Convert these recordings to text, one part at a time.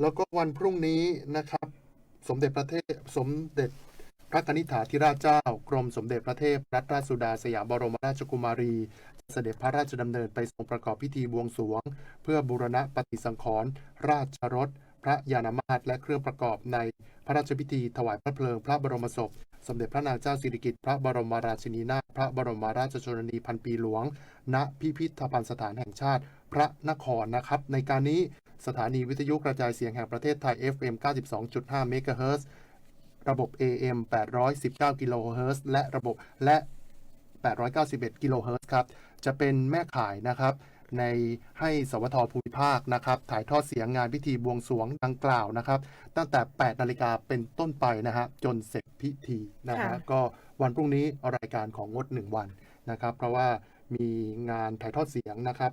แล้วก็วันพรุ่งนี้นะครับ สมเด็จพระเทพสมเด็จพระนิษฐาธิราชเจ้า กรมสมเด็จพระเทพรัตนราชสุดาสยามบรมราชกุมารีเสด็จพระราชดำเนินไปทรงประกอบพิธีบวงสรวง เพื่อบูรณะปฏิสังขรณ์ราชรถพระยานมาตรและเครื่องประกอบในพระราชพิธีถวายพระเพลิงพระบรมศพ สมเด็จพระนางเจ้าสิริกิติ์พระบรมราชินีนาถพระบรมราชชนนีพันปีหลวง ณพิพิธภัณฑ์สถานแห่งชาติพระนครนะครับ ในการนี้ สถานีวิทยุกระจายเสียงแห่งประเทศไทย FM 92.5เมกะเฮิรตซ์ระบบ AM 819กิโลเฮิรตซ์และระบบและ 891กิโลเฮิรตซ์ครับ จะเป็นแม่ข่ายนะครับ ในให้สวทภูมิภาคนะครับ ถ่ายทอดเสียงงานพิธีบวงสรวงดังกล่าวนะครับ ตั้งแต่ 8 นาฬิกาเป็นต้นไปนะฮะ จนเสร็จพิธีนะฮะค่ะก็วันพรุ่งนี้รายการของงด 1 วันนะครับ เพราะว่ามีงานถ่ายทอดเสียงนะครับ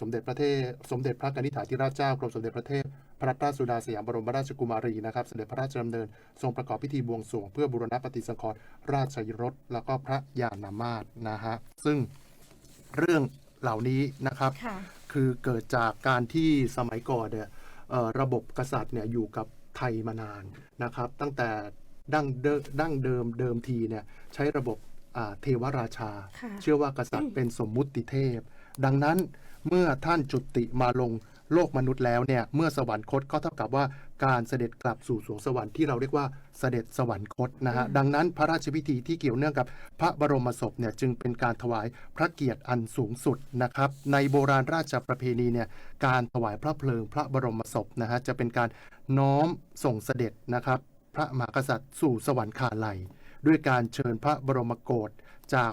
สมเด็จพระเทพสมเด็จพระกนิษฐาธิราชเจ้ากรมสมเด็จพระเทพพระราชสุดาสยามบรมราชกุมารีนะครับ เสด็จพระราชดำเนินทรงประกอบพิธีบวงสรวงเพื่อบูรณะปฏิสังขรณ์ราชรถแล้วก็พระยานามาตรนะฮะซึ่งเรื่องเหล่านี้นะครับค่ะคือเกิดจากการที่สมัยก่อนเนี่ยเอ่อระบบกษัตริย์เนี่ยอยู่กับไทยมานานนะครับ ตั้งแต่ดั้งเดิมดั้งเดิมเดิมทีเนี่ยใช้ระบบอ่าเทวราชาค่ะเชื่อว่ากษัตริย์เป็นสมมุติเทพ ดังนั้น เมื่อท่านจุติมาลงโลกมนุษย์แล้วเนี่ยเมื่อสวรรคตก็เท่ากับว่าการเสด็จกลับสู่สวงสวรรค์ที่เราเรียกว่าเสด็จสวรรคตนะฮะอืมดังนั้นพระราชพิธีที่เกี่ยวเนื่องกับพระบรมศพเนี่ยจึงเป็นการถวายพระเกียรติอันสูงสุดนะครับในโบราณราชประเพณีเนี่ยการถวายพระเพลิงพระบรมศพนะฮะจะเป็นการน้อมส่งเสด็จนะครับพระมหากษัตริย์สู่สวรรคาลัย ด้วยการเชิญพระบรมโกศจาก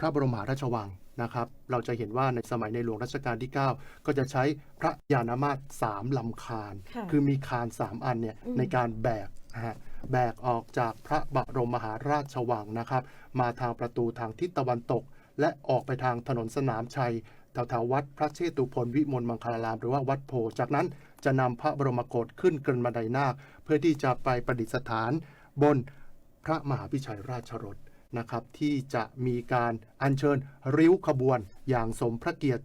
พระบรมมหาราชวังนะครับ เราจะเห็นว่าในสมัยในหลวงรัชกาลที่ 9 ก็จะใช้พระยานามาตรสามลำคาญค่ะคือมีคานสามอันเนี่ยอืมในการแบกนะฮะแบกออกจากพระบรมมหาราชวังนะครับ มาทางประตูทางทิศตะวันตก และออกไปทางถนนสนามชัยแถวๆวัดพระเชตุพนวิมลมังคลาราม หรือว่าวัดโพธิ์จากนั้นจะนำพระบรมโกศขึ้นเกรนบันไดนาค เพื่อที่จะไปประดิษฐานบนพระมหาพิชัยราชรถ นะครับที่จะมีการอัญเชิญริ้วขบวนอย่างสมพระเกียรติ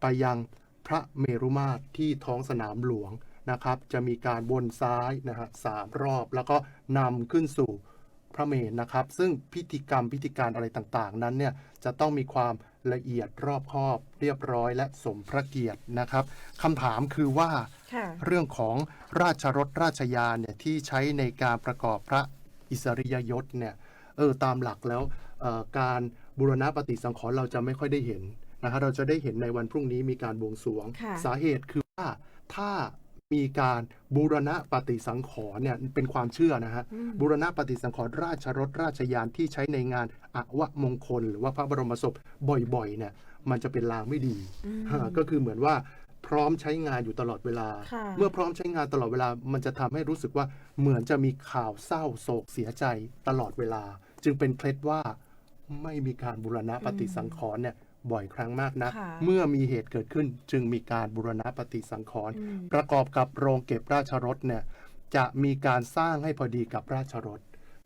ไปยังพระเมรุมาตรที่ท้องสนามหลวงนะครับ จะมีการวนซ้ายนะฮะสามรอบ แล้วก็นำขึ้นสู่พระเมรุนะครับ ซึ่งพิธีกรรมพิธีการอะไรต่างๆ นั้นเนี่ยจะต้องมีความละเอียดรอบคอบเรียบร้อยและสมพระเกียรตินะครับคำถามคือว่าค่ะเรื่องของราชรถราชยานเนี่ยที่ใช้ในการประกอบพระอิสริยยศเนี่ย เออตามหลักแล้วเอ่อการบูรณะปฏิสังขรณ์เราจะไม่ค่อยได้เห็นนะฮะเราจะได้เห็นในวันพรุ่งนี้มีการบวงสรวงค่ะสาเหตุคือว่าถ้ามีการบูรณะปฏิสังขรณ์เนี่ยเป็นความเชื่อนะฮะอืมบูรณะปฏิสังขรณ์ราชรถราชยานที่ใช้ในงานอวมงคล หรือว่าพระบรมศพบ่อยๆเนี่ยมันจะเป็นลางไม่ดีอืมฮะก็คือเหมือนว่าพร้อมใช้งานอยู่ตลอดเวลาค่ะเมื่อพร้อมใช้งานตลอดเวลา มันจะทำให้รู้สึกว่าเหมือนจะมีข่าวเศร้าโศกเสียใจตลอดเวลา จึงเป็นเคล็ดว่าไม่มีการบูรณะปฏิสังขรณ์เนี่ยบ่อยครั้งมากนะค่ะเมื่อมีเหตุเกิดขึ้นจึงมีการบูรณะปฏิสังขรณ์อืมประกอบกับโรงเก็บราชรถเนี่ยจะมีการสร้างให้พอดีกับราชรถ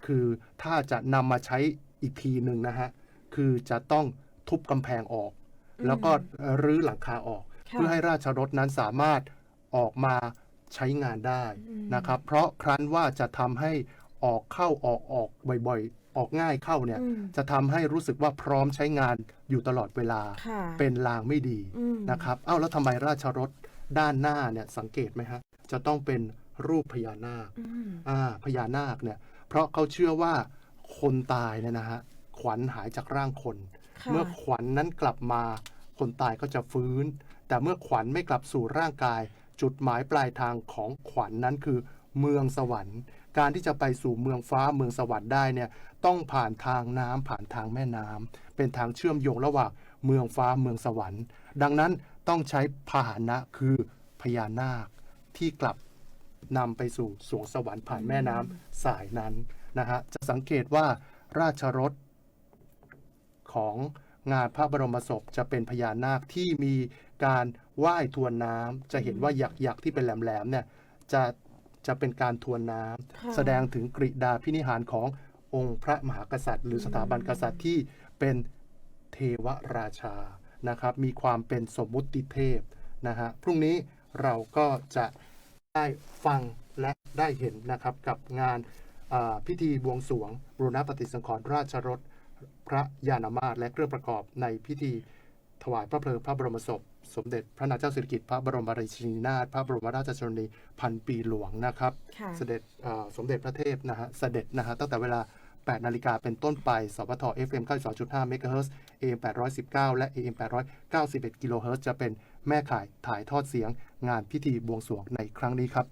คือถ้าจะนำมาใช้อีกทีหนึ่งนะฮะ คือจะต้องทุบกำแพงออกอืมแล้วก็รื้อหลังคาออกค่ะเพื่อให้ราชรถนั้นสามารถออกมาใช้งานได้อืมนะครับ เพราะครั้นว่าจะทำให้ออกเข้าออกออกบ่อยๆ ออกง่ายเข้าเนี่ยอืมจะทำให้รู้สึกว่าพร้อมใช้งานอยู่ตลอดเวลาค่ะเป็นลางไม่ดีอืมนะครับ เอ้าแล้วทำไมราชรถด้านหน้าเนี่ยสังเกตไหมฮะจะต้องเป็นรูปพญานาคอืมอ่าพญานาคเนี่ยเพราะเขาเชื่อว่าคนตายเนี่ยนะฮะขวัญหายจากร่างคนค่ะเมื่อขวัญนั้นกลับมาคนตายก็จะฟื้น แต่เมื่อขวัญไม่กลับสู่ร่างกาย จุดหมายปลายทางของขวัญนั้นคือเมืองสวรรค์ การที่จะไปสู่เมืองฟ้าเมืองสวรรค์ได้เนี่ยต้องผ่านทางน้ำผ่านทางแม่น้ำเป็นทางเชื่อมโยงระหว่างเมืองฟ้าเมืองสวรรค์ ดังนั้นต้องใช้พาหนะคือพญานาคที่กลับนำไปสู่สวงสวรรค์ผ่านแม่น้ำสายนั้นนะฮะจะสังเกตว่าราชรถของงานพระบรมศพจะเป็นพญานาคที่มีการว่ายทวนน้ำจะเห็นว่าหยักหยักๆที่เป็นแหลมๆเนี่ยจะ จะเป็นการทวนน้ำค่ะแสดงถึงกริดาพินิหารขององค์พระมหากษัตริย์ หรือสถาบันกษัตริย์ที่เป็นเทวราชานะครับ มีความเป็นสมมุติเทพนะฮะพรุ่งนี้เราก็จะได้ฟังและได้เห็นนะครับกับงานอ่าพิธีบวงสรวงบูรณปฏิสังขรณ์ราชรถพระยานามาศและเครื่องประกอบในพิธี ถวายพระเพลิงพระบรมศพ สมเด็จพระนางเจ้าสิริกิติ์พระบรมราชินีนาถพระบรมราชชนนีพันปีหลวงนะครับค่ะเสด็จเอ่อสมเด็จพระเทพนะฮะเสด็จนะฮะตั้งแต่เวลา 8 นาฬิกาเป็นต้นไปสพท FM 92.5เมกะเฮิรตซ์ AM 819 และ AM 891กิโลเฮิรตซ์จะเป็นแม่ข่ายถ่ายทอดเสียงงานพิธีบวงสรวงในครั้งนี้ครับ